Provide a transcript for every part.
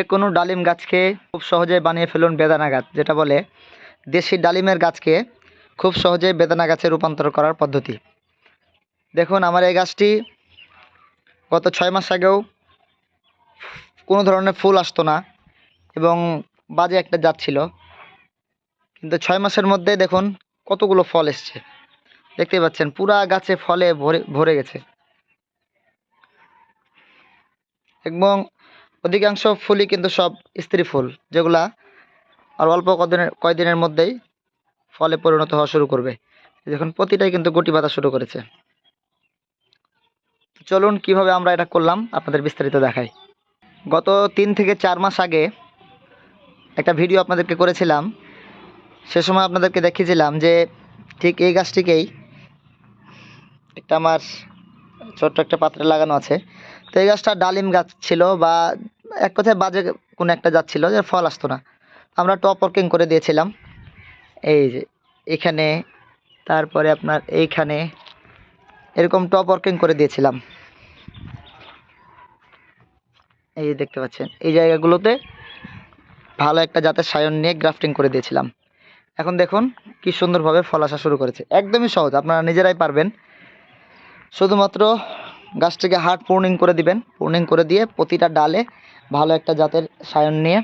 যে কোনো ডালিম গাছকে খুব সহজে বানিয়ে ফেলুন বেদানা গাছ, যেটা বলে দেশি ডালিমের গাছকে খুব সহজে বেদানা গাছে রূপান্তর করার পদ্ধতি। দেখুন, আমার এই গাছটি গত ছয় মাস আগেও কোনো ধরনের ফুল আসতো না এবং বাজে একটা জাত ছিল। কিন্তু ছয় মাসের মধ্যে দেখুন, কতগুলো ফল এসছে। দেখতে পাচ্ছেন, পুরা গাছে ফলে ভরে ভরে গেছে। এবং অধিকাংশ ফুলই কিন্তু সব স্ত্রী ফুল, যেগুলা আর অল্প কদিনের, কয়দিনের মধ্যেই ফলে পরিণত হওয়া শুরু করবে। দেখুন, প্রতিটাই কিন্তু গুটি বাঁধা শুরু করেছে। চলুন কীভাবে আমরা এটা করলাম, আপনাদের বিস্তারিত দেখাই। গত তিন থেকে চার মাস আগে একটা ভিডিও আপনাদেরকে করেছিলাম। সে সময় আপনাদেরকে দেখিয়েছিলাম যে ঠিক এই গাছটিকেই একটা আমার ছোট্ট একটা পাত্রে লাগানো আছে। তো এই গাছটা ডালিম গাছ ছিল বা এক কথায় বাজে কোনো একটা জাত ছিল যে ফল আসতো না। আমরা টপ ওয়ার্কিং করে দিয়েছিলাম। এই যে এখানে, তারপরে আপনার এইখানে, এরকম টপ ওয়ার্কিং করে দিয়েছিলাম। এই যে দেখতে পাচ্ছেন, এই জায়গাগুলোতে ভালো একটা জাতের সায়ন নিয়ে গ্রাফটিং করে দিয়েছিলাম। এখন দেখুন কি সুন্দরভাবে ফল আসা শুরু করেছে। একদমই সহজ, আপনারা নিজেরাই পারবেন। শুধুমাত্র গাছটিকে হার্ড পূর্ণিং করে দিবেন। পূর্ণিং করে দিয়ে প্রতিটা ডালে ভালো একটা জাতের সায়ন নিয়ে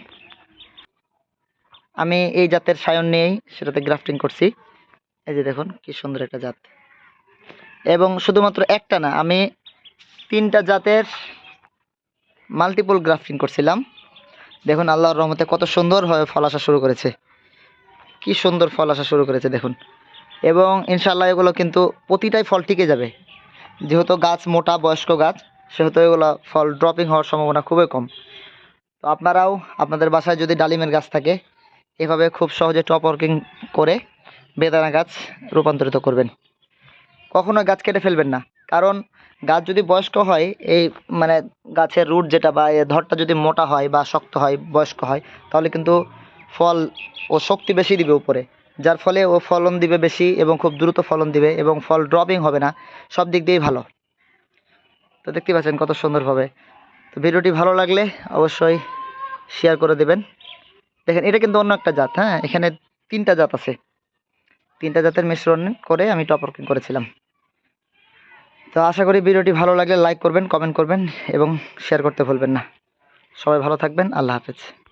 আমি এই জাতের সায়ন নিয়েই সেটাতে গ্রাফটিং করছি। এই যে দেখুন, কি সুন্দর একটা জাত। এবং শুধুমাত্র একটা না, আমি তিনটা জাতের মাল্টিপল গ্রাফটিং করছিলাম। দেখুন, আল্লাহর রহমতে কত সুন্দরভাবে ফল আসা শুরু করেছে। কি সুন্দর ফল আসা শুরু করেছে, দেখুন। এবং ইনশাল্লাহ এগুলো কিন্তু প্রতিটাই ফল টিকে যাবে। যেহেতু গাছ মোটা, বয়স্ক গাছ, সেহেতু এগুলো ফল ড্রপিং হওয়ার সম্ভাবনা খুবই কম। তো আপনারাও আপনাদের বাসায় যদি ডালিমের গাছ থাকে, এভাবে খুব সহজে টপ ওয়ার্কিং করে বেদানা গাছ রূপান্তরিত করবেন। কখনো গাছ কেটে ফেলবেন না, কারণ গাছ যদি বয়স্ক হয়, এই মানে গাছের রুট যেটা বা ধরটা যদি মোটা হয় বা শক্ত হয়, বয়স্ক হয়, তাহলে কিন্তু ফল ও শক্তি বেশি দিবে উপরে। যার ফলে ও ফলন দিবে বেশি এবং খুব দ্রুত ফলন দিবে এবং ফল ড্রপিং হবে না, সব দিক দিয়েই ভালো। তো দেখতে পাচ্ছেন কত সুন্দরভাবে। তো ভিডিওটি ভালো লাগলে অবশ্যই শেয়ার করে দেবেন। দেখেন, এটা কিন্তু অন্য একটা জাত হ্যাঁ? এখানে তিনটা জাত আছে। তিনটা জাতের মিশ্রণ করে আমি টপ করেছিলাম। তো আশা করি ভিডিওটি ভালো লাগলে লাইক করবেন কমেন্ট করবেন এবং শেয়ার করতে ভুলবেন না। সবাই ভালো থাকবেন, আল্লাহ হাফেজ।